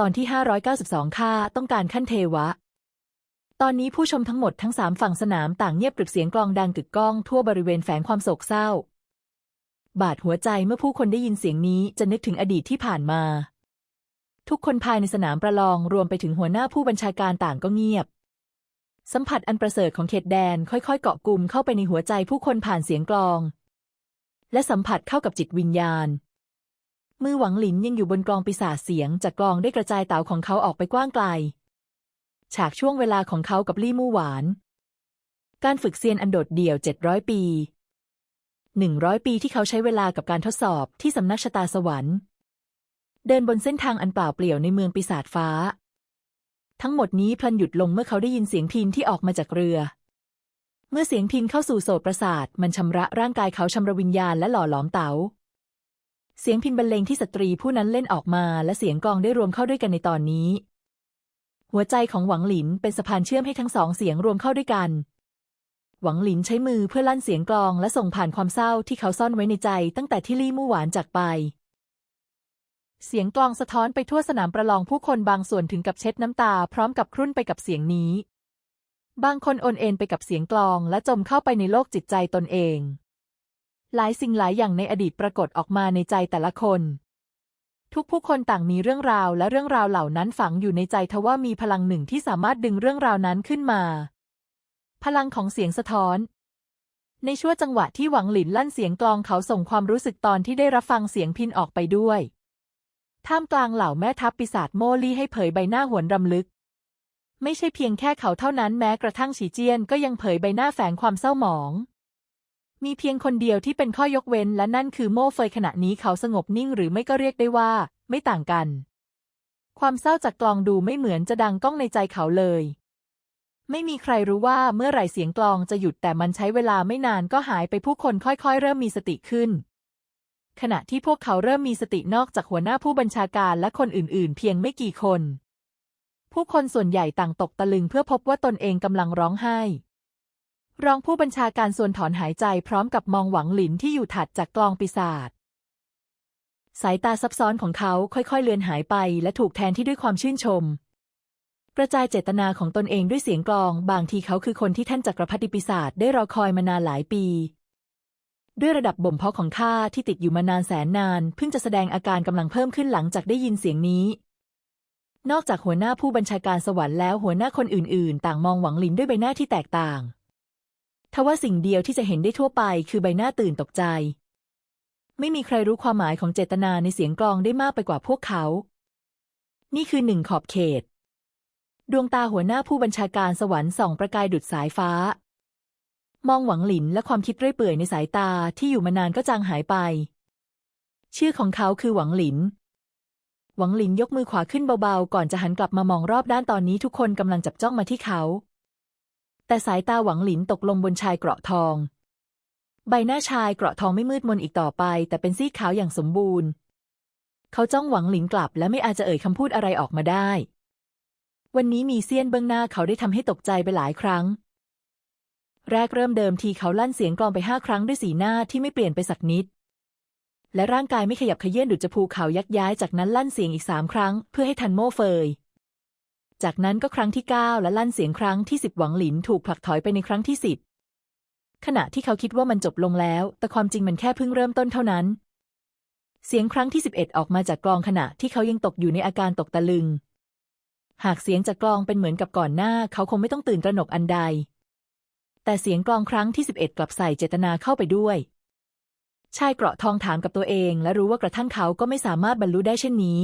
ตอนที่ 592ค่าต้องการขั้นเทวะ ตอนนี้ผู้ชมทั้งหมดทั้งสามฝั่งสนามต่างเงียบกริบเสียงกลองดังกึกก้องทั่วบริเวณแฝงความโศกเศร้า บาดหัวใจเมื่อผู้คนได้ยินเสียงนี้จะนึกถึงอดีตที่ผ่านมา ทุกคนภายในสนามประลองรวมไปถึงหัวหน้าผู้บัญชาการต่างก็เงียบ สัมผัสอันประเสริฐของเขตแดนค่อยๆ เกาะกลุ่มเข้าไปในหัวใจผู้คนผ่านเสียงกลอง และสัมผัสเข้ากับจิตวิญญาณ มือหวังหลินยังอยู่บนกลองปีศาจเสียงจากกลองได้กระจายเต่าของเขาออกไปกว้างไกล ฉากช่วงเวลาของเขากับลี่มู่หวาน การฝึกเซียนอันโดดเดี่ยว 700 ปี 100 ปีที่เขาใช้เวลากับการทดสอบที่สำนักชะตาสวรรค์ เดินบนเส้นทางอันเปล่าเปลี่ยวในเมืองปีศาจฟ้า ทั้งหมดนี้พลันหยุดลงเมื่อเขาได้ยินเสียงพินที่ออกมาจากเรือ เมื่อเสียงพินเข้าสู่โสตประสาทมันชำระร่างกายเขาชำระวิญญาณและหล่อหลอมเต๋า เสียงพินบรรเลงที่สตรีผู้นั้นเล่นออกมาและเสียงกลองได้รวมเข้าด้วยกันในตอนนี้ หัวใจของหวังหลินเป็นสะพานเชื่อมให้ทั้งสองเสียงรวมเข้าด้วยกัน หวังหลินใช้มือเพื่อลั่นเสียงกลองและส่งผ่านความเศร้าที่เขาซ่อนไว้ในใจตั้งแต่ที่ลี่มู่หวานจากไป เสียงกลองสะท้อนไปทั่วสนามประลองผู้คนบางส่วนถึงกับเช็ดน้ำตา พร้อมกับครุ่นไปกับเสียงนี้ บางคนโอนเอ็นไปกับเสียงกลองและจมเข้าไปในโลกจิตใจตนเอง หลายสิ่งหลายอย่างในอดีตปรากฏออกมาในใจแต่ละคน ทุกผู้คนต่างมีเรื่องราวและเรื่องราวเหล่านั้นฝังอยู่ในใจทว่ามีพลังหนึ่งที่สามารถดึงเรื่องราวนั้นขึ้นมา พลังของเสียงสะท้อน ในช่วงจังหวะที่หวังหลินลั่นเสียงกลองเขาส่งความรู้สึกตอนที่ได้รับฟังเสียงพินออกไปด้วยท่ามกลางเหล่าแม่ทัพปีศาจโมลี่ให้เผยใบหน้าหวนรำลึก ไม่ใช่เพียงแค่เขาเท่านั้นแม้กระทั่งฉีเจียนก็ยังเผยใบหน้าแฝงความเศร้าหมอง มีเพียงคนเดียวที่เป็นข้อยกเว้น และนั่นคือโม่เฟยขณะนี้เขาสงบนิ่งหรือไม่ก็เรียกได้ว่า ไม่ต่างกัน ความเศร้าจากกลองดูไม่เหมือนจะดังก้องในใจเขาเลย ไม่มีใครรู้ว่าเมื่อไหร่เสียงกลองจะหยุดแต่มันใช้เวลาไม่นานก็หายไปผู้คนค่อยๆ เริ่มมีสติขึ้น ขณะที่พวกเขาเริ่มมีสตินอกจากหัวหน้าผู้บัญชาการและคนอื่นๆ เพียงไม่กี่คน ผู้คนส่วนใหญ่ต่างตกตะลึงเพื่อพบว่าตนเองกำลังร้องไห้ รองผู้บัญชาการส่วนถอนหายใจพร้อมกับมองหวังหลินที่อยู่ถัดจากกลองปีศาจสายตาซับซ้อนของเขาค่อยๆ เลือนหายไป และถูกแทนที่ด้วยความชื่นชม กระจายเจตนาของตนเองด้วยเสียงกลอง บางทีเขาคือคนที่ท่านจักรพรรดิปีศาจได้รอคอยมานานหลายปี ด้วยระดับบ่มเพาะของข้าที่ติดอยู่มานานแสนนาน เพิ่งจะแสดงอาการกำลังเพิ่มขึ้นหลังจากได้ยินเสียงนี้ นอกจากหัวหน้าผู้บัญชาการสวรรค์แล้วหัวหน้าคนอื่นๆ ต่างมองหวังหลินด้วยใบหน้าที่แตกต่าง ทว่าสิ่งเดียวที่จะเห็นได้ทั่วไปคือใบหน้าตื่นตกใจ ไม่มีใครรู้ความหมายของเจตนาในเสียงกลองได้มากไปกว่าพวกเขา นี่คือหนึ่งขอบเขต ดวงตาหัวหน้าผู้บัญชาการสวรรค์ส่องประกายดุจสายฟ้า มองหวังหลินและความคิดเรื่อยเปื่อยในสายตาที่อยู่มานานก็จางหายไป ชื่อของเขาคือหวังหลินหวังหลินยกมือขวาขึ้นเบาๆ ก่อนจะหันกลับมามองรอบด้านตอนนี้ทุกคนกำลังจับจ้องมาที่เขา แต่สายตาหวังหลินตกลงบนชายเกราะทอง ใบหน้าชายเกราะทองไม่มืดมนอีกต่อไป แต่เป็นซีขาวอย่างสมบูรณ์ เขาจ้องหวังหลินกลับและไม่อาจจะเอ่ยคำพูดอะไรออกมาได้ วันนี้มีเซียนเบื้องหน้าเขาได้ทำให้ตกใจไปหลายครั้ง แรกเริ่มเดิมทีเขาลั่นเสียงกลองไปห้าครั้งด้วยสีหน้าที่ไม่เปลี่ยนไปสักนิด และร่างกายไม่ขยับเขยื่อนดุจจะภูเขายักย้ายจากนั้นลั่นเสียงอีกสามครั้ง เพื่อให้ทันโม่เฟย จากนั้นก็ครั้งที่เก้าและลั่นเสียงครั้งที่สิบหวังหลินถูกผลักถอยไปในครั้งที่สิบขณะที่เขาคิดว่ามันจบลงแล้ว แต่ความจริงมันแค่เพิ่งเริ่มต้นเท่านั้น เสียงครั้งที่สิบเอ็ดออกมาจากกลองขณะที่เขายังตกอยู่ในอาการตกตะลึง หากเสียงจากกลองเป็นเหมือนกับก่อนหน้า เขาคงไม่ต้องตื่นตระหนกอันใด แต่เสียงกลองครั้งที่สิบเอ็ดกลับใส่เจตนาเข้าไปด้วย ชายเกราะทองถามกับตัวเอง และรู้ว่ากระทั่งเขาก็ไม่สามารถบรรลุได้เช่นนี้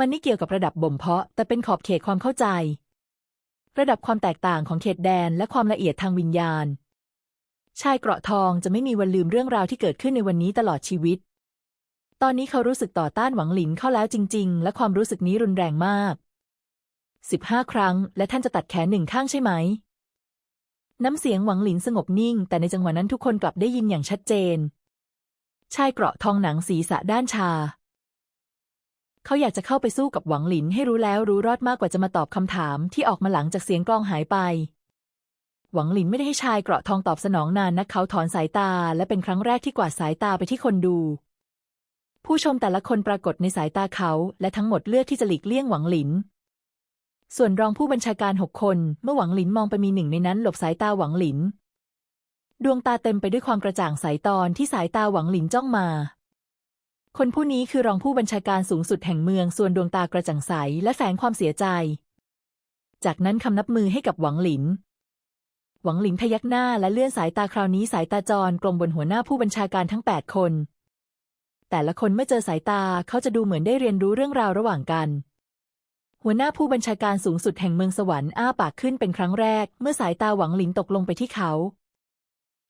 มันไม่เกี่ยวกับระดับบ่มเพาะ แต่เป็นขอบเขตความเข้าใจ ระดับความแตกต่างของเขตแดนและความละเอียดทางวิญญาณ ชายเกราะทองจะไม่มีวันลืมเรื่องราวที่เกิดขึ้นในวันนี้ตลอดชีวิต ตอนนี้เขารู้สึกต่อต้านหวังหลินเข้าแล้วจริง ๆ และความรู้สึกนี้รุนแรงมากสิบห้าครั้ง และท่านจะตัดแขนหนึ่งข้างใช่ไหม น้ำเสียงหวังหลินสงบนิ่ง แต่ในจังหวะนั้นทุกคนกลับได้ยินอย่างชัดเจน ชายเกราะทองหนังศีรษะด้านชา เขาอยากจะเข้าไปสู้กับหวังหลินให้รู้แล้วรู้รอดมากกว่าจะมาตอบคำถามที่ออกมาหลังจากเสียงกลองหายไป หวังหลินไม่ได้ให้ชายเกราะทองตอบสนองนานนักเขาถอนสายตา และเป็นครั้งแรกที่กวาดสายตาไปที่คนดู ผู้ชมแต่ละคนปรากฏในสายตาเขา และทั้งหมดเลือกที่จะหลีกเลี่ยงหวังหลิน ส่วนรองผู้บัญชาการหกคนเมื่อหวังหลินมองไปมีหนึ่งในนั้นหลบสายตาหวังหลิน ดวงตาเต็มไปด้วยความกระจ่างใสตอนที่สายตาหวังหลินจ้องมา คนผู้นี้คือรองผู้บัญชาการสูงสุดแห่งเมืองส่วนดวงตากระจ่างใสและแฝงความเสียใจ จากนั้นคำนับมือให้กับหวังหลิน หวังหลินพยักหน้าและเลื่อนสายตาคราวนี้สายตาจรกลมบนหัวหน้าผู้บัญชาการทั้งแปดคน แต่ละคนเมื่อเจอสายตาเขาจะดูเหมือนได้เรียนรู้เรื่องราวระหว่างกัน หัวหน้าผู้บัญชาการสูงสุดแห่งเมืองสวรรค์อ้าปากขึ้นเป็นครั้งแรก เมื่อสายตาหวังหลินตกลงไปที่เขา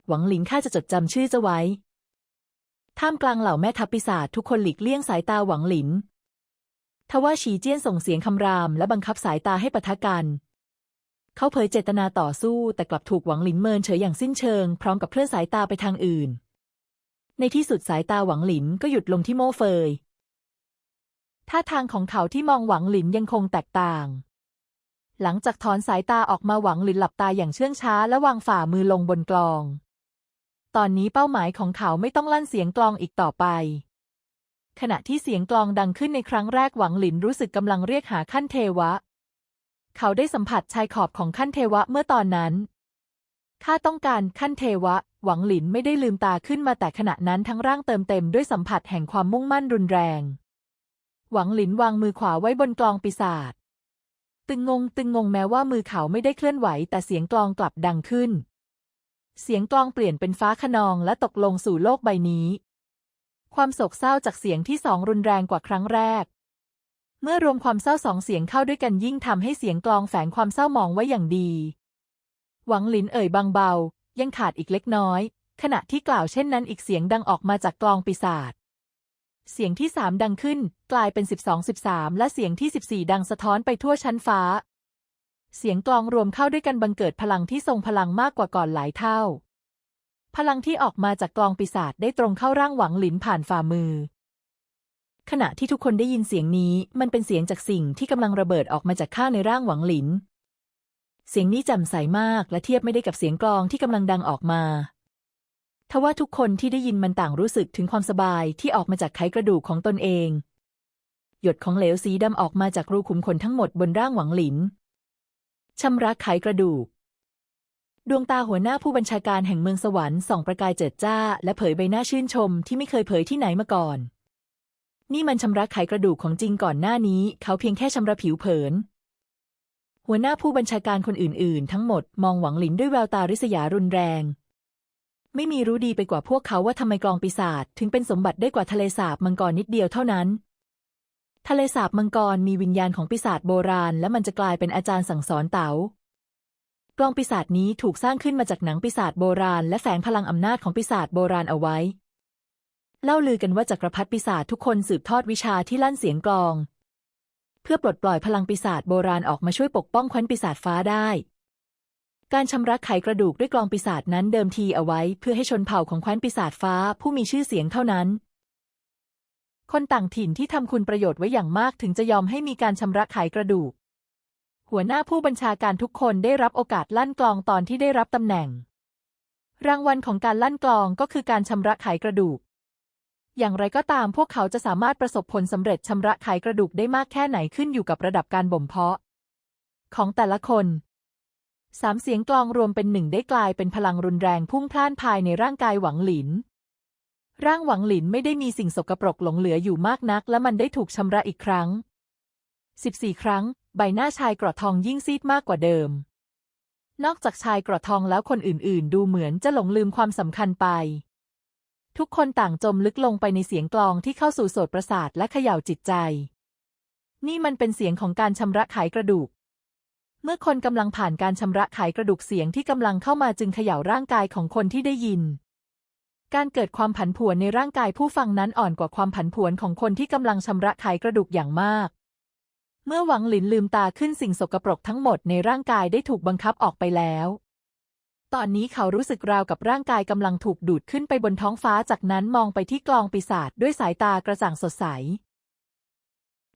หวังหลินข้าจะจดจำชื่อจะไว้ ท่ามกลางเหล่าแม่ทัพปีศาจทุกคนหลีกเลี่ยงสายตาหวังหลิน ทว่าฉีเจี้ยนส่งเสียงคำรามและบังคับสายตาให้ปะทะกัน เขาเผยเจตนาต่อสู้แต่กลับถูกหวังหลินเมินเฉยอย่างสิ้นเชิง พร้อมกับเคลื่อนสายตาไปทางอื่น ในที่สุดสายตาหวังหลินก็หยุดลงที่โม่เฟย ท่าทางของเขาที่มองหวังหลินยังคงแตกต่าง หลังจากถอนสายตาออกมาหวังหลินหลับตาอย่างเชื่องช้าและวางฝ่ามือลงบนกลอง ตอนนี้เป้าหมายของเขาไม่ต้องลั่นเสียงกลองอีกต่อไป ขณะที่เสียงกลองดังขึ้นในครั้งแรกหวังหลินรู้สึกกำลังเรียกหาขั้นเทวะ เขาได้สัมผัสชายขอบของขั้นเทวะเมื่อตอนนั้น ข้าต้องการขั้นเทวะ หวังหลินไม่ได้ลืมตาขึ้นมาแต่ขณะนั้นทั้งร่างเติมเต็มด้วยสัมผัสแห่งความมุ่งมั่นรุนแรง หวังหลินวางมือขวาไว้บนกลองปีศาจ ตึงงงตึงงงแม้ว่ามือเขาไม่ได้เคลื่อนไหวแต่เสียงกลองกลับดังขึ้น เสียงกลองเปลี่ยนเป็นฟ้าขนองและตกลงสู่โลกใบนี้ ความโศกเศร้าจากเสียงที่สองรุนแรงกว่าครั้งแรก เมื่อรวมความเศร้าสองเสียงเข้าด้วยกันยิ่งทำให้เสียงกลองแฝงความเศร้ามองไว้อย่างดี หวังหลินเอ่ยบางเบา ยังขาดอีกเล็กน้อย ขณะที่กล่าวเช่นนั้นอีกเสียงดังออกมาจากกลองปีศาจเสียงที่สามดังขึ้น กลายเป็นสิบสองสิบสามและเสียงที่สิบสี่ดังสะท้อนไปทั่วชั้นฟ้า เสียงกลองรวมเข้าด้วยกันบังเกิดพลังที่ทรงพลังมากกว่าก่อนหลายเท่า พลังที่ออกมาจากกลองปีศาจได้ตรงเข้าร่างหวังหลินผ่านฝ่ามือ ขณะที่ทุกคนได้ยินเสียงนี้มันเป็นเสียงจากสิ่งที่กำลังระเบิดออกมาจากข้างในร่างหวังหลิน เสียงนี้จ่มใสมากและเทียบไม่ได้กับเสียงกลองที่กำลังดังออกมาทว่าทุกคนที่ได้ยินมันต่างรู้สึกถึงความสบายที่ออกมาจากไขกระดูกของตนเอง หยดของเหลวสีดำออกมาจากรูขุมขนทั้งหมดบนร่างหวังหลิน ชำระไขกระดูก ดวงตาหัวหน้าผู้บัญชาการแห่งเมืองสวรรค์ส่องประกายเจิดจ้า และเผยใบหน้าชื่นชมที่ไม่เคยเผยที่ไหนมาก่อน นี่มันชำระไขกระดูกของจริงก่อนหน้านี้ เขาเพียงแค่ชำระผิวเผิน หัวหน้าผู้บัญชาการคนอื่น ๆ ทั้งหมดมองหวังหลินด้วยแววตาริษยารุนแรงไม่มีรู้ดีไปกว่าพวกเขาว่าทำไมกลองปีศาจถึงเป็นสมบัติได้กว่าทะเลสาบมังกรนิดเดียวเท่านั้น ทะเลสาบมังกรมีวิญญาณของปีศาจโบราณ และมันจะกลายเป็นอาจารย์สั่งสอนเต๋ากลองปีศาจนี้ถูกสร้างขึ้นมาจากหนังปีศาจโบราณ และแฝงพลังอำนาจของปีศาจโบราณเอาไว้ เล่าลือกันว่าจักรพรรดิปีศาจทุกคนสืบทอดวิชาที่ลั่นเสียงกลอง เพื่อปลดปล่อยพลังปีศาจโบราณออกมาช่วยปกป้องแคว้นปีศาจฟ้าได้ การชำระไขกระดูกด้วยกลองปีศาจนั้นเดิมทีเอาไว้ เพื่อให้ชนเผ่าของแคว้นปีศาจฟ้าผู้มีชื่อเสียงเท่านั้น คนต่างถิ่นที่ทำคุณประโยชน์ไว้อย่างมากถึงจะยอมให้มีการชำระไขกระดูก หัวหน้าผู้บัญชาการทุกคนได้รับโอกาสลั่นกลองตอนที่ได้รับตำแหน่ง รางวัลของการลั่นกลองก็คือการชำระไขกระดูก อย่างไรก็ตามพวกเขาจะสามารถประสบผลสำเร็จชำระไขกระดูกได้มากแค่ไหนขึ้นอยู่กับระดับการบ่มเพาะ ของแต่ละคนสามเสียงกลองรวมเป็นหนึ่งได้กลายเป็นพลังรุนแรงพุ่งพล่านภายในร่างกายหวังหลิน ร่างหวังหลินไม่ได้มีสิ่งสกปรกหลงเหลืออยู่มากนัก และมันได้ถูกชำระอีกครั้ง 14 ครั้ง ใบหน้าชายกรอทองยิ่งซีดมากกว่าเดิม นอกจากชายกรอทองแล้วคนอื่นๆ ดูเหมือนจะหลงลืมความสำคัญไป ทุกคนต่างจมลึกลงไปในเสียงกลองที่เข้าสู่โสตประสาทและเขย่าจิตใจ นี่มันเป็นเสียงของการชำระไขกระดูกเมื่อคนกำลังผ่านการชำระไขกระดูกเสียงที่กำลังเข้ามาจึงเขย่าร่างกายของคนที่ได้ยิน การเกิดความผันผวนในร่างกายผู้ฟังนั้นอ่อนกว่าความผันผวนของคนที่กำลังชำระไขกระดูกอย่างมาก เมื่อหวังหลินลืมตาขึ้นสิ่งสกปรกทั้งหมดในร่างกายได้ถูกบังคับออกไปแล้ว ตอนนี้เขารู้สึกราวกับร่างกายกำลังถูกดูดขึ้นไปบนท้องฟ้าจากนั้นมองไปที่กลองปีศาจด้วยสายตากระจ่างสดใส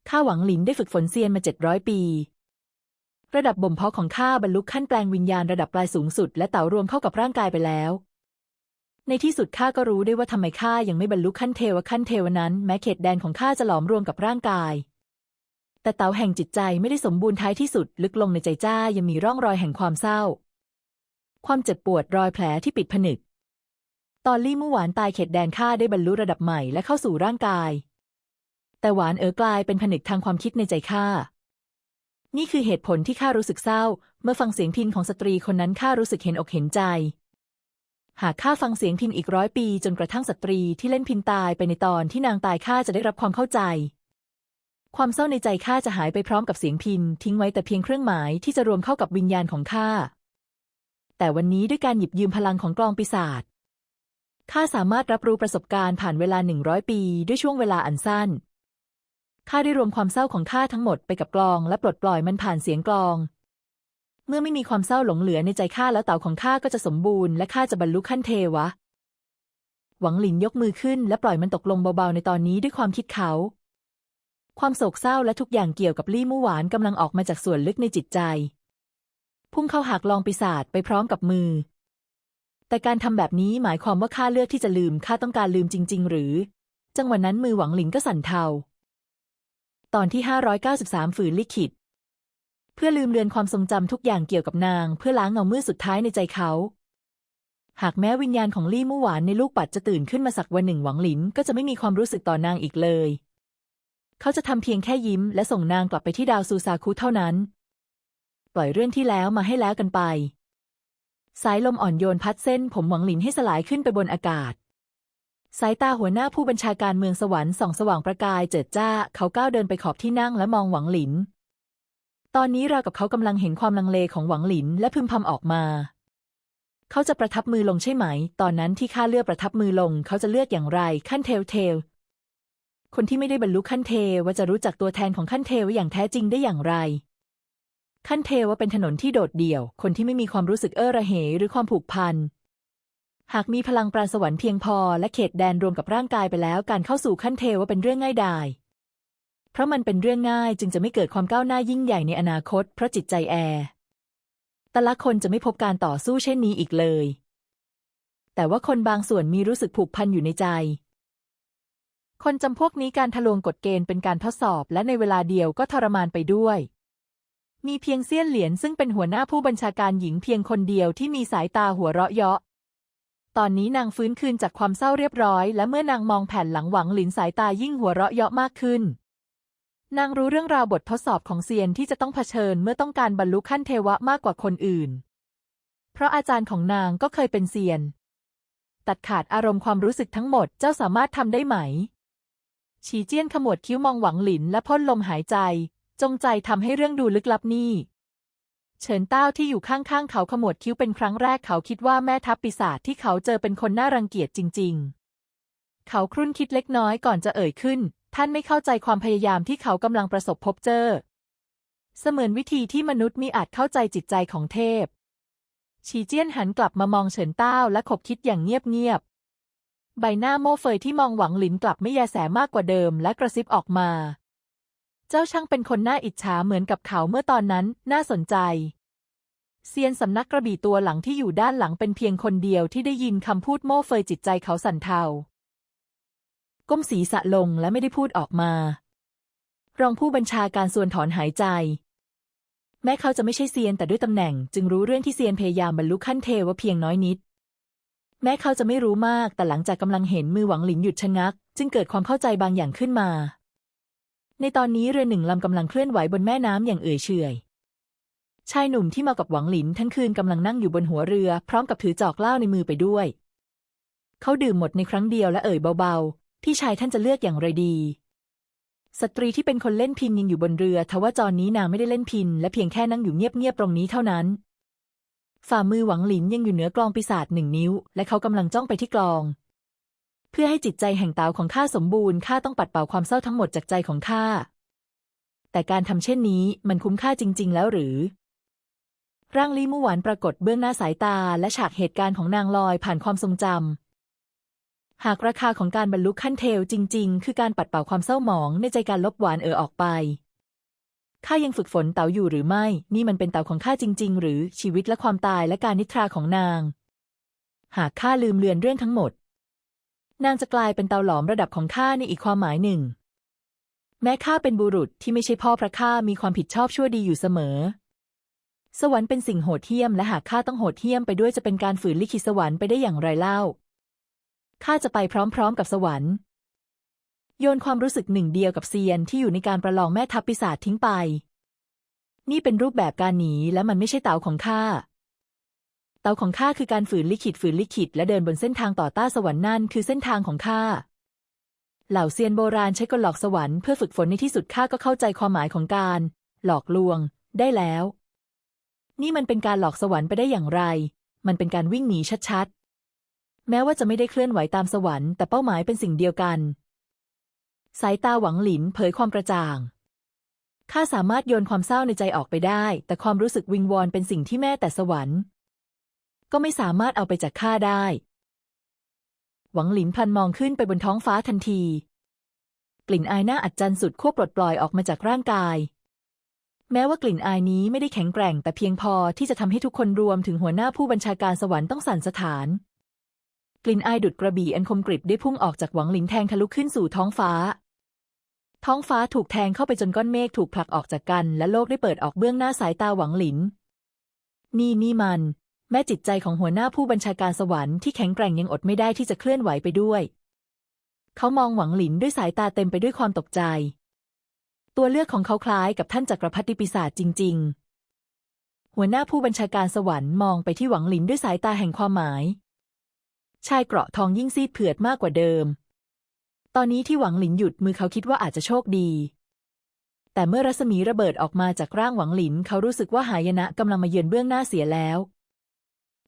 ข้าหวังหลินได้ฝึกฝนเซียนมาเจ็ดร้อยปี ระดับบ่มเพาะของข้าบรรลุขั้นแปลงวิญญาณระดับปลายสูงสุดและเต่ารวมเข้ากับร่างกายไปแล้ว ในที่สุดข้าก็รู้ได้ว่าทำไมข้ายังไม่บรรลุขั้นเทวขั้นเทวนั้น แม้เขตแดนของข้าจะหลอมรวมกับร่างกาย แต่เต๋าแห่งจิตใจไม่ได้สมบูรณ์ท้ายที่สุด ลึกลงในใจจ้ายังมีร่องรอยแห่งความเศร้า ความเจ็บปวดรอยแผลที่ปิดผนึก ตอนลี่มู่หวานตายเขตแดนข้าได้บรรลุระดับใหม่และเข้าสู่ร่างกาย แต่หวานเอ๋อกลายเป็นผนึกทางความคิดในใจข้านี่คือเหตุผลที่ข้ารู้สึกเศร้า เมื่อฟังเสียงพินของสตรีคนนั้นข้ารู้สึกเห็นอกเห็นใจ หากข้าฟังเสียงพินอีกร้อยปีจนกระทั่งสตรีที่เล่นพินตายไปในตอนที่นางตายข้าจะได้รับความเข้าใจ ความเศร้าในใจข้าจะหายไปพร้อมกับเสียงพินทิ้งไว้แต่เพียงเครื่องหมายที่จะรวมเข้ากับวิญญาณของข้า แต่วันนี้ด้วยการหยิบยืมพลังของกลองปีศาจข้าสามารถรับรู้ประสบการณ์ผ่านเวลาหนึ่งร้อยปีด้วยช่วงเวลาอันสั้นข้าได้รวมความเศร้าของข้าทั้งหมดไปกับกลองและปลดปล่อยมันผ่านเสียงกลอง เมื่อไม่มีความเศร้าหลงเหลือในใจข้าแล้วเต่าของข้าก็จะสมบูรณ์และข้าจะบรรลุขั้นเทวะ หวังหลินยกมือขึ้นและปล่อยมันตกลงเบาๆในตอนนี้ด้วยความคิดเขา ความโศกเศร้าและทุกอย่างเกี่ยวกับลี่มู่หวานกำลังออกมาจากส่วนลึกในจิตใจ พุ่งเข้าหักลองปีศาจไปพร้อมกับมือ แต่การทำแบบนี้หมายความว่าข้าเลือกที่จะลืมข้าต้องการลืมจริง ๆ หรือ จังหวะนั้นมือหวังหลินก็สั่นเทาตอนที่ 593 ฝืนลิขิต เพื่อลืมเลือนความทรงจำทุกอย่างเกี่ยวกับนาง เพื่อล้างเงามืดสุดท้ายในใจเขา หากแม้วิญญาณของลี่มู่หวานในลูกปัดจะตื่นขึ้นมาสักวันหนึ่งหวังหลินก็จะไม่มีความรู้สึกต่อนางอีกเลย เขาจะทำเพียงแค่ยิ้ม และส่งนางกลับไปที่ดาวซูซาคุเท่านั้น ปล่อยเรื่องที่แล้วมาให้แล้วกันไป สายลมอ่อนโยนพัดเส้น ผมหวังหลินให้สลายขึ้นไปบนอากาศสายตาหัวหน้าผู้บัญชาการเมืองสวรรค์ส่องสว่างประกายเจิดจ้า เขาก้าวเดินไปขอบที่นั่งและมองหวังหลิน ตอนนี้เรากับเขากำลังเห็นความลังเลของหวังหลินและพึมพำออกมา เขาจะประทับมือลงใช่ไหม ตอนนั้นที่ข้าเลือกประทับมือลง เขาจะเลือกอย่างไรขั้นเทลเทล คนที่ไม่ได้บรรลุขั้นเทว่าจะรู้จักตัวแทนของขั้นเทวอย่างแท้จริงได้อย่างไร ขั้นเทว่าเป็นถนนที่โดดเดี่ยว คนที่ไม่มีความรู้สึกเอ้อระเหยหรือความผูกพัน หากมีพลังปราณสวรรค์เพียงพอ และเขตแดนรวมกับร่างกายไปแล้ว การเข้าสู่ขั้นเทว่าเป็นเรื่องง่ายดาย เพราะมันเป็นเรื่องง่ายจึงจะไม่เกิดความก้าวหน้ายิ่งใหญ่ในอนาคต เพราะจิตใจแอร์แต่ละคนจะไม่พบการต่อสู้เช่นนี้อีกเลย แต่ว่าคนบางส่วนมีรู้สึกผูกพันอยู่ในใจ คนจำพวกนี้การทะลวงกฎเกณฑ์เป็นการทดสอบและในเวลาเดียวก็ทรมานไปด้วย มีเพียงเซียนเหรียญซึ่งเป็นหัวหน้าผู้บัญชาการหญิงเพียงคนเดียวที่มีสายตาหัวเราะเยาะตอนนี้นางฟื้นคืนจากความเศร้าเรียบร้อย และเมื่อนางมองแผ่นหลังหวังหลินสายตายิ่งหัวเราะเยาะมากขึ้น นางรู้เรื่องราวบททดสอบของเซียนที่จะต้องเผชิญเมื่อต้องการบรรลุขั้นเทวะมากกว่าคนอื่น เพราะอาจารย์ของนางก็เคยเป็นเซียน ตัดขาดอารมณ์ความรู้สึกทั้งหมดเจ้าสามารถทำได้ไหม ฉีเจี้ยนขมวดคิ้วมองหวังหลินและพ่นลมหายใจ จงใจทำให้เรื่องดูลึกลับนี่ เฉินเต้าที่อยู่ข้างๆเขาขมวดคิ้วเป็นครั้งแรกเขาคิดว่าแม่ทัพปีศาจที่เขาเจอเป็นคนน่ารังเกียจจริง ๆ เขาครุ่นคิดเล็กน้อยก่อนจะเอ่ยขึ้น ท่านไม่เข้าใจความพยายามที่เขากำลังประสบพบเจอ เสมือนวิธีที่มนุษย์มีอาจเข้าใจจิตใจของเทพฉีเจี้ยนหันกลับมามองเฉินเต้าและขบคิดอย่างเงียบๆ ใบหน้าโม่เฟยที่มองหวังหลินกลับไม่แยแสมากกว่าเดิมและกระซิบออกมา เจ้าช่างเป็นคนน่าอิจฉาเหมือนกับเขาเมื่อตอนนั้น น่าสนใจเซียนสำนักกระบี่ตัวหลังที่อยู่ด้านหลังเป็นเพียงคนเดียวที่ได้ยินคำพูดโม่เฟยจิตใจเขาสั่นเทา ก้มศีรษะลงและไม่ได้พูดออกมา รองผู้บัญชาการส่วนถอนหายใจ แม้เขาจะไม่ใช่เซียนแต่ด้วยตำแหน่ง จึงรู้เรื่องที่เซียนพยายามบรรลุขั้นเทวเพียงน้อยนิด แม้เขาจะไม่รู้มากแต่หลังจากกำลังเห็นมือหวังหลินหยุดชะงัก จึงเกิดความเข้าใจบางอย่างขึ้นมา ในตอนนี้เรือหนึ่งลำกำลังเคลื่อนไหวบนแม่น้ำอย่างเอื่อยเฉยชายหนุ่มที่มากับหวังหลินทั้งคืนกำลังนั่งอยู่บนหัวเรือ พร้อมกับถือจอกเหล้าในมือไปด้วย เขาดื่มหมดในครั้งเดียวและเอ่ยเบา พี่ชายท่านจะเลือกอย่างไรดี สตรีที่เป็นคนเล่นพินยังอยู่บนเรือทว่าจอนนี้นางไม่ได้เล่นพิน และเพียงแค่นั่งอยู่เงียบๆตรงนี้เท่านั้น ฝ่ามือหวังหลินยังอยู่เหนือกลองปีศาจหนึ่งนิ้ว และเขากำลังจ้องไปที่กลอง เพื่อให้จิตใจแห่งเตาของข้าสมบูรณ์ข้าต้องปัดเป่าความเศร้าทั้งหมดจากใจของข้าแต่การทำเช่นนี้มันคุ้มค่าจริง ๆ แล้วหรือร่างลี่มู่หวานปรากฏเบื้องหน้าสายตาและฉากเหตุการณ์ของนางลอยผ่านความทรงจำ หากราคาของการบรรลุขั้นเทวจริง ๆ คือการปัดเป่าความเศร้าหมองในใจการลบหวานเออออกไป ข้ายังฝึกฝนเต๋าอยู่หรือไม่ นี่มันเป็นเต๋าของข้าจริง ๆ หรือชีวิตและความตายและการนิทราของนาง หากข้าลืมเลือนเรื่องทั้งหมด นางจะกลายเป็นเตาหลอมระดับของข้าในอีกความหมายหนึ่ง แม้ข้าเป็นบุรุษที่ไม่ใช่พ่อพระข้ามีความผิดชอบชั่วดีอยู่เสมอ สวรรค์เป็นสิ่งโหดเหี้ยมและหากข้าต้องโหดเหี้ยมไปด้วยจะเป็นการฝืนลิขิตสวรรค์ไปได้อย่างไรเล่า ข้าจะไปพร้อมๆกับสวรรค์ โยนความรู้สึกหนึ่งเดียวกับเซียนที่อยู่ในการประลองแม่ทัพปีศาจทิ้งไป นี่เป็นรูปแบบการหนีและมันไม่ใช่เตาของข้า เตาของข้าคือการฝืนลิขิตฝืนลิขิตและเดินบนเส้นทางต่อต้านสวรรค์นั่นคือเส้นทางของข้าเหล่าเซียนโบราณใช้กลหลอกสวรรค์เพื่อฝึกฝนในที่สุดข้าก็เข้าใจความหมายของการ หลอกลวง ได้แล้ว นี่มันเป็นการหลอกสวรรค์ไปได้อย่างไร มันเป็นการวิ่งหนีชัดๆ แม้ว่าจะไม่ได้เคลื่อนไหวตามสวรรค์แต่เป้าหมายเป็นสิ่งเดียวกัน สายตาหวังหลินเผยความกระจ่าง ข้าสามารถโยนความเศร้าในใจออกไปได้ แต่ความรู้สึกวิงวอนเป็นสิ่งที่แม่แต่สวรรค์ ก็ไม่สามารถเอาไปจากข้าได้ หวังหลินพลันมองขึ้นไปบนท้องฟ้าทันที กลิ่นอายหน่าอัศจรรย์สุดขั้วปลดปล่อยออกมาจากร่างกายแม้ว่ากลิ่นอายนี้ไม่ได้แข็งแกร่งแต่เพียงพอที่จะทำให้ทุกคนรวมถึงหัวหน้าผู้บัญชาการสวรรค์ต้องสั่นสะท้าน กลิ่นอายดุดกระบี่อันคมกริบได้พุ่งออกจากหวังหลินแทงทะลุขึ้นสู่ท้องฟ้า ท้องฟ้าถูกแทงเข้าไปจนก้อนเมฆถูกผลักออกจากกัน และโลกได้เปิดออกเบื้องหน้าสายตาหวังหลิน นี่นี่มัน แม้จิตใจของหัวหน้าผู้บัญชาการสวรรค์ที่แข็งแกร่งยังอดไม่ได้ที่จะเคลื่อนไหวไปด้วย เขามองหวังหลินด้วยสายตาเต็มไปด้วยความตกใจ ตัวเลือกของเขาคล้ายกับท่านจักรพรรดิปีศาจจริง ๆ หัวหน้าผู้บัญชาการสวรรค์มองไปที่หวังหลินด้วยสายตาแห่งความหมาย ชายเกราะทองยิ่งซีดเผือดมากกว่าเดิม ตอนนี้ที่หวังหลินหยุดมือเขาคิดว่าอาจจะโชคดี แต่เมื่อรัศมีระเบิดออกมาจากร่างหวังหลิน เขารู้สึกว่าหายนะกำลังมาเยือนเบื้องหน้าเสียแล้ว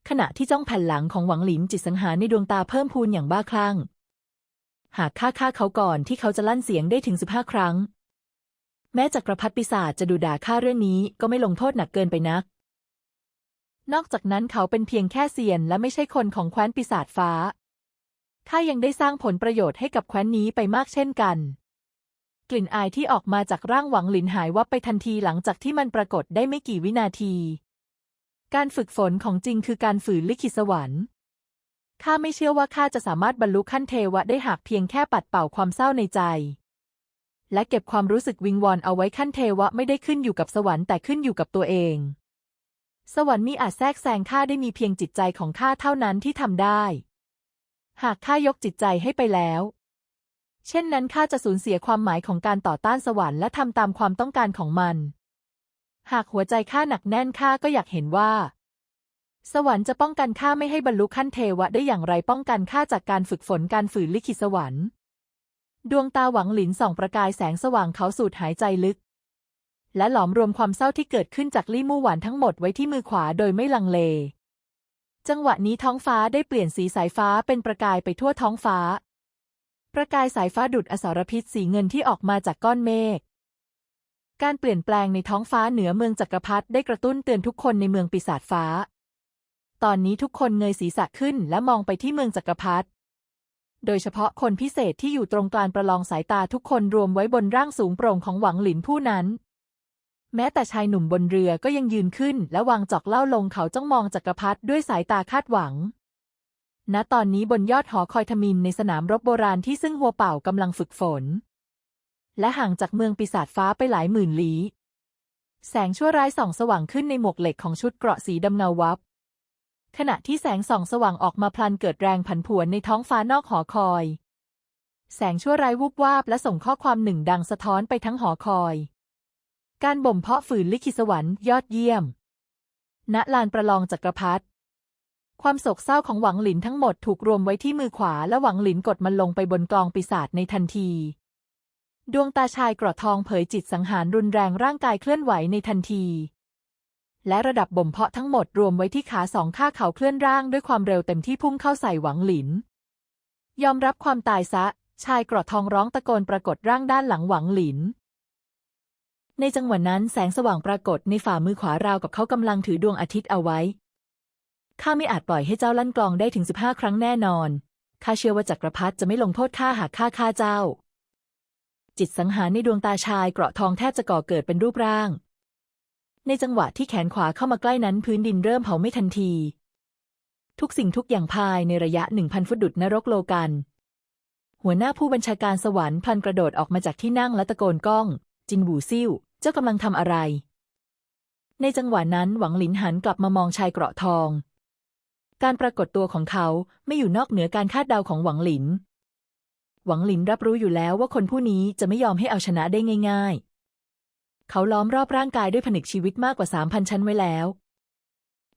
ขณะที่จ้องแผ่นหลังของหวังหลินจิตสังหารในดวงตาเพิ่มพูนอย่างบ้าคลั่ง หากฆ่าฆ่าเขาก่อนที่เขาจะลั่นเสียงได้ถึงสิบห้าครั้ง แม้จักรพรรดิปีศาจจะดูด่าข้าเรื่องนี้ก็ไม่ลงโทษหนักเกินไปนัก นอกจากนั้นเขาเป็นเพียงแค่เซียนและไม่ใช่คนของแคว้นปีศาจฟ้าข้ายังได้สร้างผลประโยชน์ให้กับแคว้นนี้ไปมากเช่นกัน กลิ่นอายที่ออกมาจากร่างหวังหลินหายวับไปทันทีหลังจากที่มันปรากฏได้ไม่กี่วินาที การฝึกฝนของจริงคือการฝืนลิขิตสวรรค์ข้าไม่เชื่อว่าข้าจะสามารถบรรลุขั้นเทวะได้หากเพียงแค่ปัดเป่าความเศร้าในใจ และเก็บความรู้สึกวิงวอนเอาไว้ขั้นเทวะไม่ได้ขึ้นอยู่กับสวรรค์แต่ขึ้นอยู่กับตัวเอง สวรรค์มีอาจแทรกแซงข้าได้มีเพียงจิตใจของข้าเท่านั้นที่ทำได้ หากข้ายกจิตใจให้ไปแล้ว เช่นนั้นข้าจะสูญเสียความหมายของการต่อต้านสวรรค์และทำตามความต้องการของมัน หากหัวใจข้าหนักแน่นข้าก็อยากเห็นว่า สวรรค์จะป้องกันข้าไม่ให้บรรลุขั้นเทวะได้อย่างไรป้องกันข้าจากการฝึกฝนการฝืนลิขิตสวรรค์ ดวงตาหวังหลินส่องประกายแสงสว่างเขาสูดหายใจลึก และหลอมรวมความเศร้าที่เกิดขึ้นจากลี่มู่หวานทั้งหมดไว้ที่มือขวาโดยไม่ลังเล จังหวะนี้ท้องฟ้าได้เปลี่ยนสีสายฟ้าเป็นประกายไปทั่วท้องฟ้า ประกายสายฟ้าดุดอสารพิษสีเงินที่ออกมาจากก้อนเมฆการเปลี่ยนแปลงในท้องฟ้าเหนือเมืองจักรพรรดิได้กระตุ้นเตือนทุกคนในเมืองปีศาจฟ้า ตอนนี้ทุกคนเงยศีรษะขึ้นและมองไปที่เมืองจักรพรรดิ โดยเฉพาะคนพิเศษที่อยู่ตรงกลางประลองสายตาทุกคนรวมไว้บนร่างสูงโปร่งของหวังหลินผู้นั้น แม้แต่ชายหนุ่มบนเรือก็ยังยืนขึ้น และวางจอกเหล้าลงเขาจ้องมองจักรพรรดิด้วยสายตาคาดหวัง ณตอนนี้บนยอดหอคอยทมินในสนามรบโบราณที่ซึ่งหัวเป่ากำลังฝึกฝน และห่างจากเมืองปีศาจฟ้าไปหลายหมื่นลี้แสงชั่วร้ายส่องสว่างขึ้นในหมวกเหล็กของชุดเกราะสีดำเงาวับ ขณะที่แสงส่องสว่างออกมาพลันเกิดแรงผันผวนในท้องฟ้านอกหอคอย แสงชั่วร้ายวุบวาบและส่งข้อความหนึ่งดังสะท้อนไปทั้งหอคอย การบ่มเพาะฝืนลิขิตสวรรค์ยอดเยี่ยม ณ ลานประลองจักรพรรดิ ความโศกเศร้าของหวังหลินทั้งหมดถูกรวมไว้ที่มือขวาและหวังหลินกดมันลงไปบนกลองปีศาจในทันที ดวงตาชายกราะทองเผยจิตสังหารรุนแรงร่างกายเคลื่อนไหวในทันที และระดับบ่มเพาะทั้งหมดรวมไว้ที่ขาสองข้าเขาเคลื่อนร่างด้วยความเร็วเต็มที่พุ่งเข้าใส่หวังหลิน ยอมรับความตายซะ ชายกราะทองร้องตะโกนปรากฏร่างด้านหลังหวังหลิน ในจังหวะนั้นแสงสว่างปรากฏในฝ่ามือขวาราวกับเขากำลังถือดวงอาทิตย์เอาไว้ ข้าไม่อาจปล่อยให้เจ้าลั่นกลองได้ถึงสิบห้าครั้งแน่นอน ข้าเชื่อว่าจักรพรรดิจะไม่ลงโทษข้าหากข้าฆ่าเจ้า จิตสังหารในดวงตาชายเกราะทองแทบจะก่อเกิดเป็นรูปร่าง ในจังหวะที่แขนขวาเข้ามาใกล้นั้นพื้นดินเริ่มเผาไม่ทันที ทุกสิ่งทุกอย่างภายในระยะหนึ่งพันฟุตดุดนรกโลกัน หัวหน้าผู้บัญชาการสวรรค์พลันกระโดดออกมาจากที่นั่งและตะโกนก้อง จินบูซิ่วเจ้ากำลังทำอะไร ในจังหวะนั้นหวังหลินหันกลับมามองชายเกราะทอง การปรากฏตัวของเขาไม่อยู่นอกเหนือการคาดเดาของหวังหลิน หวังหลินรับรู้อยู่แล้วว่าคนผู้นี้จะไม่ยอมให้เอาชนะได้ง่าย ๆ เขาล้อมรอบร่างกายด้วยผนึกชีวิตมากกว่าสามพันชั้นไว้แล้ว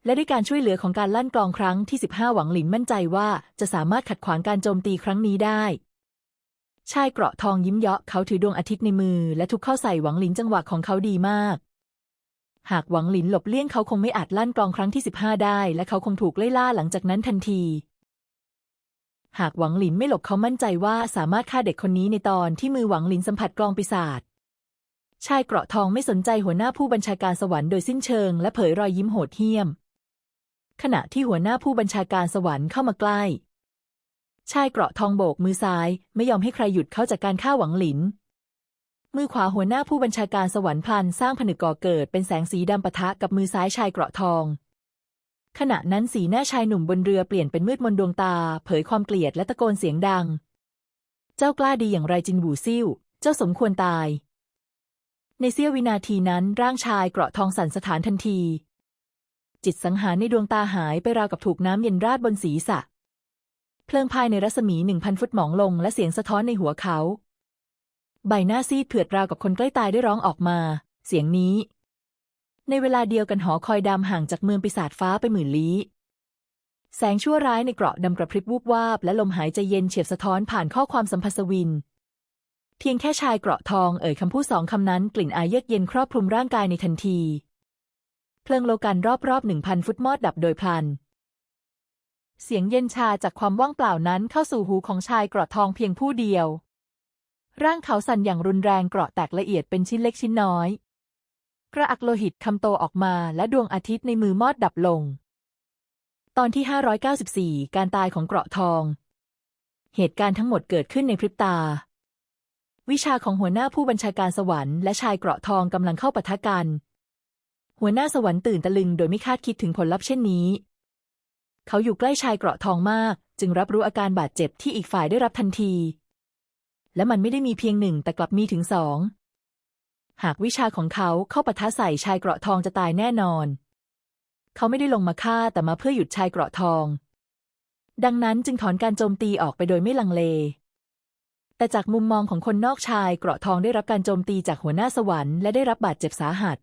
และด้วยการช่วยเหลือของการลั่นกลองครั้งที่15หวังหลินมั่นใจว่าจะสามารถขัดขวางการโจมตีครั้งนี้ได้ ชายเกราะทองยิ้มเยาะเขาถือดวงอาทิตย์ในมือ และทุบเข้าใส่หวังหลินจังหวะของเขาดีมาก หากหวังหลินหลบเลี่ยงเขาคงไม่อาจลั่นกลองครั้งที่ 15 ได้ และเขาคงถูกไล่ล่าหลังจากนั้นทันที หากหวังหลินไม่หลบเขามั่นใจว่าสามารถฆ่าเด็กคนนี้ในตอนที่มือหวังหลินสัมผัสกลองปีศาจชายเกราะทองไม่สนใจหัวหน้าผู้บัญชาการสวรรค์โดยสิ้นเชิง และเผยรอยยิ้มโหดเหี้ยม ขณะที่หัวหน้าผู้บัญชาการสวรรค์เข้ามาใกล้ ชายเกราะทองโบกมือซ้าย ไม่ยอมให้ใครหยุดเขาจากการฆ่าหวังหลิน มือขวาหัวหน้าผู้บัญชาการสวรรค์พลันสร้างผนึกก่อเกิดเป็นแสงสีดำปะทะกับมือซ้ายชายเกราะทอง ขณะนั้นสีหน้าชายหนุ่มบนเรือเปลี่ยนเป็นมืดมนดวงตา เผยความเกลียดและตะโกนเสียงดัง เจ้ากล้าดีอย่างไรจินบูซิ่ว เจ้าสมควรตาย ในเสี้ยววินาทีนั้นร่างชายเกราะทองสั่นสถานทันทีจิตสังหารในดวงตาหายไปราวกับถูกน้ำเย็นราดบนศีรษะ เพลิงภายในรัศมีหนึ่งพันฟุตหมองลงและเสียงสะท้อนในหัวเขา ใบหน้าซีดเผือดราวกับคนใกล้ตายได้ร้องออกมา เสียงนี้ ในเวลาเดียวกันหอคอยดำห่างจากเมืองปีศาจฟ้าไปหมื่นลี้ แสงชั่วร้ายในเกราะดำกระพริบวูบวาบ และลมหายใจเย็นเฉียบสะท้อนผ่านข้อความสัมพัสวิน เพียงแค่ชายเกราะทองเอ่ยคำพูดสองคำนั้นกลิ่นอายเยือกเย็นครอบคลุมร่างกายในทันที เพลิงโลกันรอบๆหนึ่งพันฟุตมอดดับโดยพลัน เสียงเย็นชาจากความว่างเปล่านั้นเข้าสู่หูของชายเกราะทองเพียงผู้เดียว ร่างเขาสั่นอย่างรุนแรงเกราะแตกละเอียดเป็นชิ้นเล็กชิ้นน้อย กระอักโลหิตคำโตออกมาและดวงอาทิตย์ในมือมอดดับลง ตอนที่ 594 การตายของเกราะทอง เหตุการณ์ทั้งหมดเกิดขึ้นในพริบตา วิชาของหัวหน้าผู้บัญชาการสวรรค์และชายเกราะทองกำลังเข้าปะทะกัน หัวหน้าสวรรค์ตื่นตะลึงโดยไม่คาดคิดถึงผลลัพธ์เช่นนี้ เขาอยู่ใกล้ชายเกราะทองมาก จึงรับรู้อาการบาดเจ็บที่อีกฝ่ายได้รับทันที และมันไม่ได้มีเพียงหนึ่งแต่กลับมีถึงสอง หากวิชาของเขาเข้าปะทะใส่ชายเกราะทองจะตายแน่นอน เขาไม่ได้ลงมาฆ่าแต่มาเพื่อหยุดชายเกราะทอง ดังนั้นจึงถอนการโจมตีออกไปโดยไม่ลังเล แต่จากมุมมองของคนนอกชายเกราะทองได้รับการโจมตีจากหัวหน้าสวรรค์และได้รับบาดเจ็บสาหัส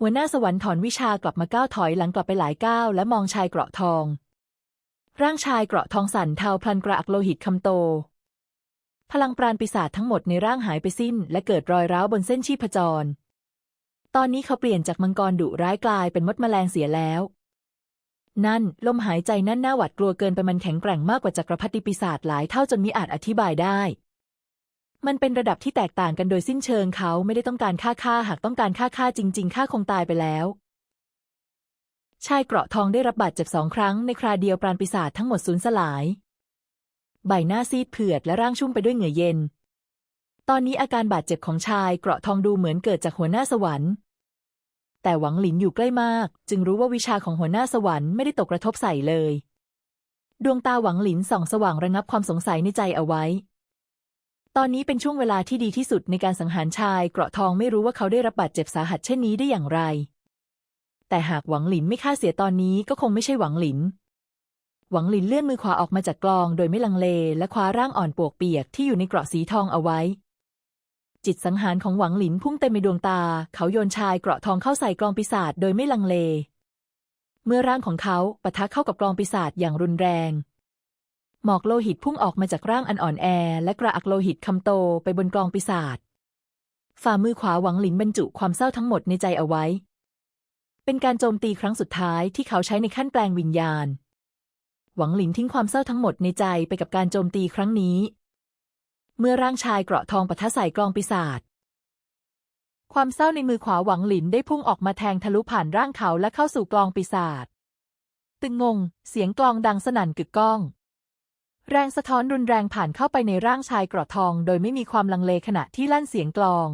หัวหน้าสวรรค์ถอนวิชากลับมาก้าวถอยหลังกลับไปหลายก้าวและมองชายเกราะทอง ร่างชายเกราะทองสั่นเทาพลันกระอักโลหิตคำโต พลังปราณปีศาจทั้งหมดในร่างหายไปสิ้น และเกิดรอยร้าวบนเส้นชีพจร ตอนนี้เขาเปลี่ยนจากมังกรดุร้ายกลายเป็นมดแมลงเสียแล้ว นั่นลมหายใจนั่นน่าหวาดกลัวเกินไปมันแข็งแกร่งมากกว่าจักรพรรดิปีศาจหลายเท่าจนมิอาจอธิบายได้ มันเป็นระดับที่แตกต่างกันโดยสิ้นเชิงเขาไม่ได้ต้องการฆ่าฆ่าหากต้องการฆ่าฆ่าจริงๆฆ่าคงตายไปแล้วชายเกราะทองได้รับบาดเจ็บสองครั้งในคราเดียวปราณปีศาจทั้งหมดสูญสลาย ใบหน้าซีดเผือดและร่างชุ่มไปด้วยเหงื่อเย็น ตอนนี้อาการบาดเจ็บของชายเกราะทองดูเหมือนเกิดจากหัวหน้าสวรรค์ แต่หวังหลินอยู่ใกล้มาก จึงรู้ว่าวิชาของหัวหน้าสวรรค์ไม่ได้ตกกระทบใส่เลย ดวงตาหวังหลินส่องสว่างระงับความสงสัยในใจเอาไว้ ตอนนี้เป็นช่วงเวลาที่ดีที่สุดในการสังหารชาย เกราะทองไม่รู้ว่าเขาได้รับบาดเจ็บสาหัสเช่นนี้ได้อย่างไร แต่หากหวังหลินไม่ฆ่าเสียตอนนี้ก็คงไม่ใช่หวังหลิน หวังหลินเลื่อนมือขวาออกมาจากกลองโดยไม่ลังเล และคว้าร่างอ่อนปวกเปียกที่อยู่ในเกราะสีทองเอาไว้ จิตสังหารของหวังหลินพุ่งเต็มในดวงตา เขาโยนชายเกราะทองเข้าใส่กลองปีศาจโดยไม่ลังเล เมื่อร่างของเขาปะทะเข้ากับกลองปีศาจอย่างรุนแรง หมอกโลหิตพุ่งออกมาจากร่างอันอ่อนแอ และกระอักโลหิตคำโตไปบนกลองปีศาจฝ่ามือขวาหวังหลินบรรจุความเศร้าทั้งหมดในใจเอาไว้ เป็นการโจมตีครั้งสุดท้ายที่เขาใช้ในขั้นแปลงวิญญาณ หวังหลินทิ้งความเศร้าทั้งหมดในใจไปกับการโจมตีครั้งนี้ เมื่อร่างชายเกราะทองปะทะใส่กลองปีศาจความเศร้าในมือขวาหวังหลินได้พุ่งออกมาแทงทะลุผ่านร่างเขาและเข้าสู่กลองปีศาจตึงงง เสียงกลองดังสนั่นกึกก้อง แรงสะท้อนรุนแรงผ่านเข้าไปในร่างชายเกราะทอง โดยไม่มีความลังเลขณะที่ลั่นเสียงกลอง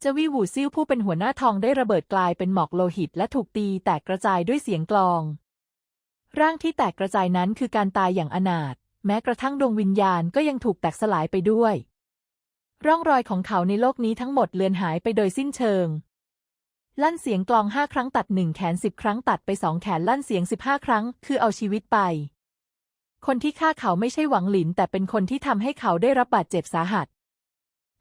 เจวี่หูซิ่วผู้เป็นหัวหน้าทองได้ระเบิดกลายเป็นหมอกโลหิตและถูกตีแตกกระจายด้วยเสียงกลอง ร่างที่แตกกระจายนั้นคือการตายอย่างอนาถแม้กระทั่งดวงวิญญาณก็ยังถูกแตกสลายไปด้วย ร่องรอยของเขาในโลกนี้ทั้งหมดเลือนหายไปโดยสิ้นเชิง ลั่นเสียงกลองห้าครั้งตัดหนึ่งแขนสิบครั้งตัดไปสองแขนลั่นเสียงสิบห้าครั้ง คือเอาชีวิตไป คนที่ฆ่าเขาไม่ใช่หวังหลิน แต่เป็นคนที่ทำให้เขาได้รับบาดเจ็บสาหัส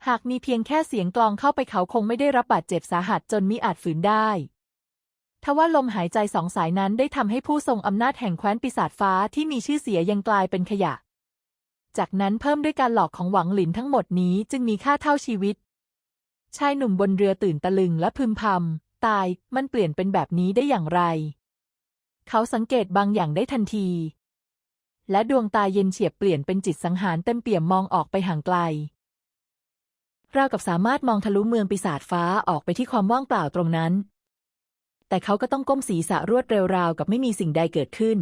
หากมีเพียงแค่เสียงกลองเข้าไปเขาคงไม่ได้รับบาดเจ็บสาหัสจนมิอาจฝืนได้ทว่าลมหายใจสองสายนั้นได้ทำให้ผู้ทรงอำนาจแห่งแคว้นปีศาจฟ้าที่มีชื่อเสียยังกลายเป็นขยะ จากนั้นเพิ่มด้วยการหลอกของหวังหลินทั้งหมดนี้จึงมีค่าเท่าชีวิต ชายหนุ่มบนเรือตื่นตะลึงและพึมพำตาย มันเปลี่ยนเป็นแบบนี้ได้อย่างไร เขาสังเกตบางอย่างได้ทันที และดวงตาเย็นเฉียบเปลี่ยนเป็นจิตสังหารเต็มเปี่ยมมองออกไปห่างไกลราวกับสามารถมองทะลุเมืองปีศาจฟ้าออกไปที่ความว่างเปล่าตรงนั้น แต่เขาก็ต้องก้มศีรษะรวดเร็วราวกับไม่มีสิ่งใดเกิดขึ้น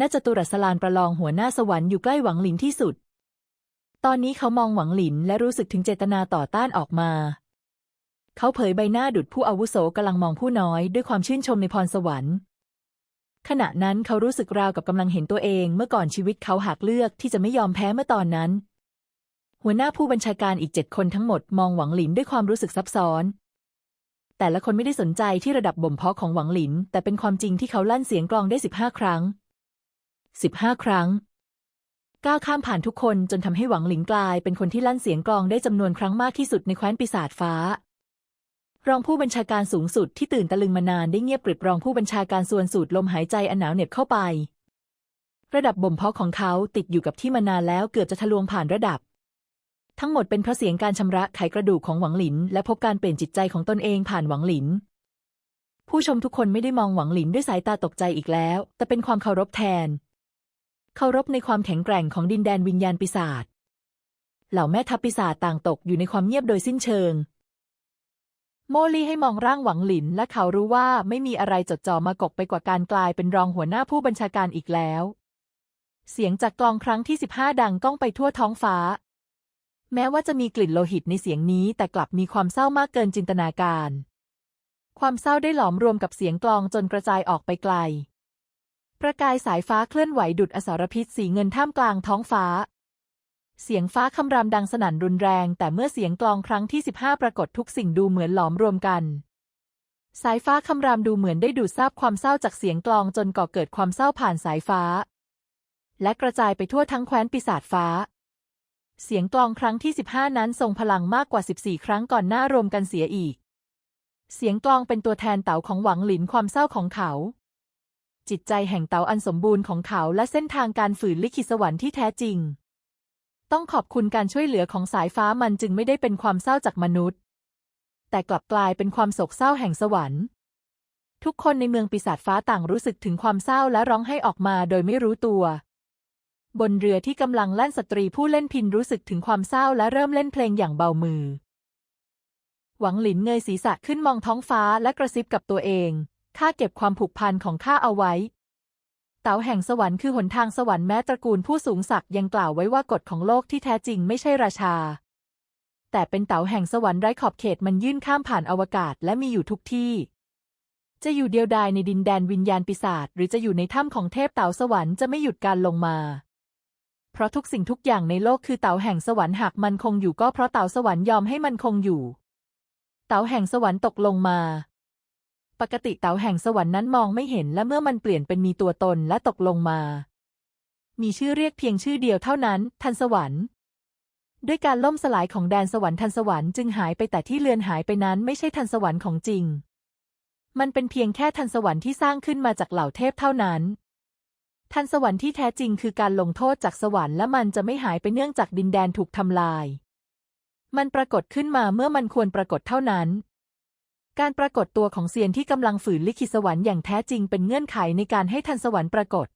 ณจตุรัสลานประลองหัวหน้าสวรรค์อยู่ใกล้หวังหลินที่สุด ตอนนี้เขามองหวังหลินและรู้สึกถึงเจตนาต่อต้านออกมา เขาเผยใบหน้าดุดผู้อาวุโสกำลังมองผู้น้อยด้วยความชื่นชมในพรสวรรค์ ขณะนั้นเขารู้สึกราวกับกำลังเห็นตัวเองเมื่อก่อนชีวิตเขาหากเลือกที่จะไม่ยอมแพ้เมื่อตอนนั้น หัวหน้าผู้บัญชาการอีกเจ็ดคนทั้งหมดมองหวังหลินด้วยความรู้สึกซับซ้อน แต่ละคนไม่ได้สนใจที่ระดับบ่มเพาะของหวังหลิน แต่เป็นความจริงที่เขาลั่นเสียงกลองได้สิบห้าครั้งสิบห้าครั้งก้าวข้ามผ่านทุกคนจนทำให้หวังหลิงกลายเป็นคนที่ลั่นเสียงกลองได้จำนวนครั้งมากที่สุดในแคว้นปีศาจฟ้า รองผู้บัญชาการสูงสุดที่ตื่นตะลึงมานานได้เงียบกริบรองผู้บัญชาการส่วนสูดลมหายใจอันหนาวเหน็บเข้าไป ระดับบ่มเพาะของเขาติดอยู่กับที่มานานแล้วเกือบจะทะลวงผ่านระดับ ทั้งหมดเป็นเพราะเสียงการชำระไขกระดูกของหวังหลิน และพบการเปลี่ยนจิตใจของตนเองผ่านหวังหลิน ผู้ชมทุกคนไม่ได้มองหวังหลินด้วยสายตาตกใจอีกแล้ว แต่เป็นความเคารพแทน เคารพในความแข็งแกร่งของดินแดนวิญญาณปีศาจเหล่าแม่ทัพปีศาจต่างตกอยู่ในความเงียบโดยสิ้นเชิง โมลี่ให้มองร่างหวังหลิน และเขารู้ว่าไม่มีอะไรจดจ่อมากกไปกว่าการกลายเป็นรองหัวหน้าผู้บัญชาการอีกแล้ว เสียงจากกลองครั้งที่สิบห้าดังก้องไปทั่วท้องฟ้า แม้ว่าจะมีกลิ่นโลหิตในเสียงนี้แต่กลับมีความเศร้ามากเกินจินตนาการ ความเศร้าได้หลอมรวมกับเสียงกลองจนกระจายออกไปไกล ประกายสายฟ้าเคลื่อนไหวดุดอสรพิษสีเงินท่ามกลางท้องฟ้า เสียงฟ้าคำรามดังสนั่นรุนแรง แต่เมื่อเสียงกลองครั้งที่ 15 ปรากฏทุกสิ่งดูเหมือนหลอมรวมกัน สายฟ้าคำรามดูเหมือนได้ดูดซาบความเศร้าจากเสียงกลองจนก่อเกิดความเศร้าผ่านสายฟ้า และกระจายไปทั่วทั้งแคว้นปีศาจฟ้า เสียงกลองครั้งที่ 15 นั้นทรงพลังมากกว่า 14 ครั้งก่อนหน้ารวมกันเสียอีก เสียงกลองเป็นตัวแทนเต่าของหวังหลินความเศร้าของเขา จิตใจแห่งเต๋าอันสมบูรณ์ของเขาและเส้นทางการฝืนลิขิตสวรรค์ที่แท้จริง ต้องขอบคุณการช่วยเหลือของสายฟ้ามันจึงไม่ได้เป็นความเศร้าจากมนุษย์ แต่กลับกลายเป็นความโศกเศร้าแห่งสวรรค์ ทุกคนในเมืองปีศาจฟ้าต่างรู้สึกถึงความเศร้าและร้องไห้ออกมาโดยไม่รู้ตัว บนเรือที่กำลังลั่นสตรีผู้เล่นพินรู้สึกถึงความเศร้าและเริ่มเล่นเพลงอย่างเบามือ หวังหลินเงยศีรษะขึ้นมองท้องฟ้าและกระซิบกับตัวเองข้าเก็บความผูกพันของข้าเอาไว้ เต๋าแห่งสวรรค์คือหนทางสวรรค์แม้ตระกูลผู้สูงศักดิ์ยังกล่าวไว้ว่ากฎของโลกที่แท้จริงไม่ใช่ราชา แต่เป็นเต๋าแห่งสวรรค์ไร้ขอบเขตมันยื่นข้ามผ่านอวกาศและมีอยู่ทุกที่ จะอยู่เดียวดายในดินแดนวิญญาณปีศาจหรือจะอยู่ในถ้ำของเทพเต๋าสวรรค์จะไม่หยุดการลงมา เพราะทุกสิ่งทุกอย่างในโลกคือเต๋าแห่งสวรรค์หากมันคงอยู่ก็เพราะเต๋าสวรรค์ยอมให้มันคงอยู่ เต๋าแห่งสวรรค์ตกลงมา ปกติเต๋าแห่งสวรรค์นั้นมองไม่เห็นและเมื่อมันเปลี่ยนเป็นมีตัวตนและตกลงมา มีชื่อเรียกเพียงชื่อเดียวเท่านั้น ทันสวรรค์ ด้วยการล่มสลายของแดนสวรรค์ทันสวรรค์จึงหายไปแต่ที่เลือนหายไปนั้นไม่ใช่ทันสวรรค์ของจริง มันเป็นเพียงแค่ทันสวรรค์ที่สร้างขึ้นมาจากเหล่าเทพเท่านั้น ทันสวรรค์ที่แท้จริงคือการลงโทษจากสวรรค์และมันจะไม่หายไปเนื่องจากดินแดนถูกทำลาย มันปรากฏขึ้นมาเมื่อมันควรปรากฏเท่านั้น การปรากฏตัวของเซียนที่กำลังฝืนลิขิตสวรรค์อย่างแท้จริงเป็นเงื่อนไขในการให้ทันสวรรค์ปรากฏ